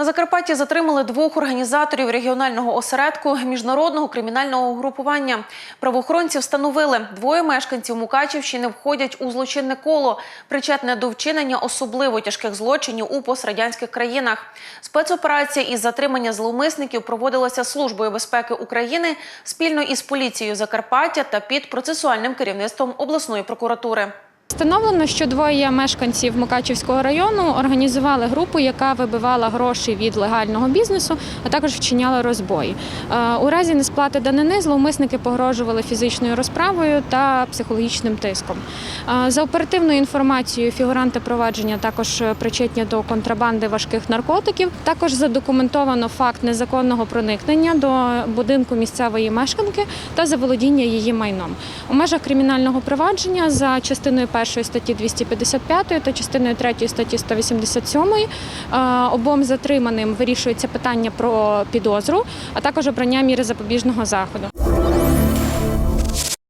На Закарпатті затримали двох організаторів регіонального осередку міжнародного кримінального угрупування. Правоохоронці встановили, двоє мешканців Мукачівщини входять у злочинне коло, причетне до вчинення особливо тяжких злочинів у пострадянських країнах. Спецоперація із затримання зловмисників проводилася Службою безпеки України спільно із поліцією Закарпаття та під процесуальним керівництвом обласної прокуратури. Встановлено, що двоє мешканців Мукачівського району організували групу, яка вибивала гроші від легального бізнесу, а також вчиняла розбої. Е, У разі несплати данини зловмисники погрожували фізичною розправою та психологічним тиском. Е, За оперативною інформацією, фігуранти провадження також причетні до контрабанди важких наркотиків. Також задокументовано факт незаконного проникнення до будинку місцевої мешканки та заволодіння її майном. У межах кримінального провадження за частиною першої статті 255 та частиною третьої статті 187 е, обом затриманим вирішується питання про підозру, а також обрання міри запобіжного заходу.